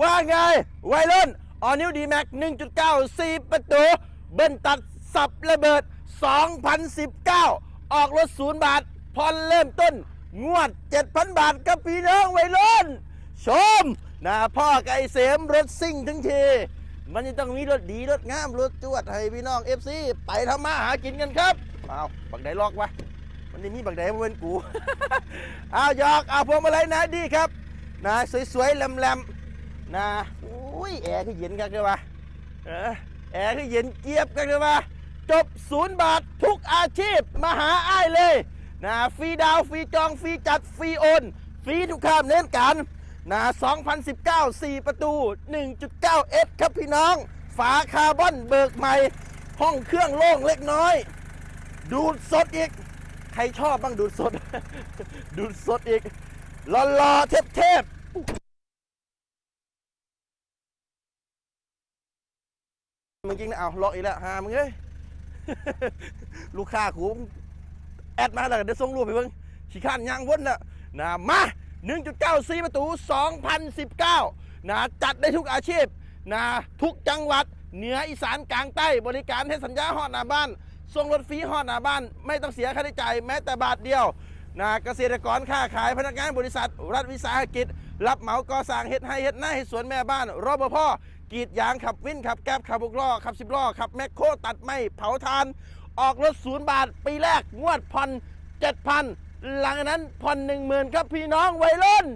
ว่าไงวัยรุ่นออนิวดีแม็ก1.9 4 ประตู เบิ้ลตัดสับระเบิด 2019 ออกรถศูนย์บาทผ่อนเริ่มต้น งวด 7,000 บาทกับพี่น้องวัยรุ่น ชมนะพ่อไก่เสมรถซิ่งทั้งที มันจะต้องมีรถดี รถงาม รถจวด ให้พี่น้อง FC ไปทำมาหากินกันครับเอาบักไดลอกวะมันนี่มีบักไดมาเป็นกู เอาหยอกเอาพวงมาลัยนะดีครับนะสวยๆแหลมๆ นะอุ้ยแอร์คือเย็นกันเลยวะเออแอร์คือเย็นเจี๊ยบกันเลยวะจบศูนย์บาททุกอาชีพมาหาอ้ายเลยนะฟรีดาวฟรีจองฟรีจัดฟรีโอนฟรีทุกข้ามเน้นกันนะ2019 4 ประตู 1.9 S ครับพี่น้อง ฝาคาร์บอนเบิกใหม่ ห้องเครื่องโล่งเล็กน้อย ดูดสดอีก ใครชอบบ้างดูดสด ดูดสดอีกหล่อๆเทพๆ มึงจริงนะเอาล็อกอีกแล้วหามึงเอ้ยลูกค้ากูแอดมาแล้วเดี๋ยวส่งรูปไปเบิ่งขี้ข้านยางวนน่ะนะมา1.94ประตู 2019นะจัดได้ทุกอาชีพนะทุกจังหวัดเหนืออีสานกลางใต้บริการให้สัญญาฮอดหน้าบ้านส่งรถฟรีฮอดหน้าบ้าน ไม่ต้องเสียค่าใช้จ่ายแม้แต่บาทเดียวนะเกษตรกรค้าขายพนักงานบริษัท รัฐวิสาหกิจ รับเหมาก่อสร้างเฮ็ดให้เฮ็ดหน้าเฮ็ดสวนแม่บ้านรปภ กรีดยางขับวินขับแก๊บขับบุกล้อขับสิบล้อขับแมคโครตัดไม้เผาทาน ออกรถศูนย์บาท ปีแรกงวดพันเจ็ดพันหลังนั้นพันหนึ่งหมื่นครับพี่น้องวัยรุ่น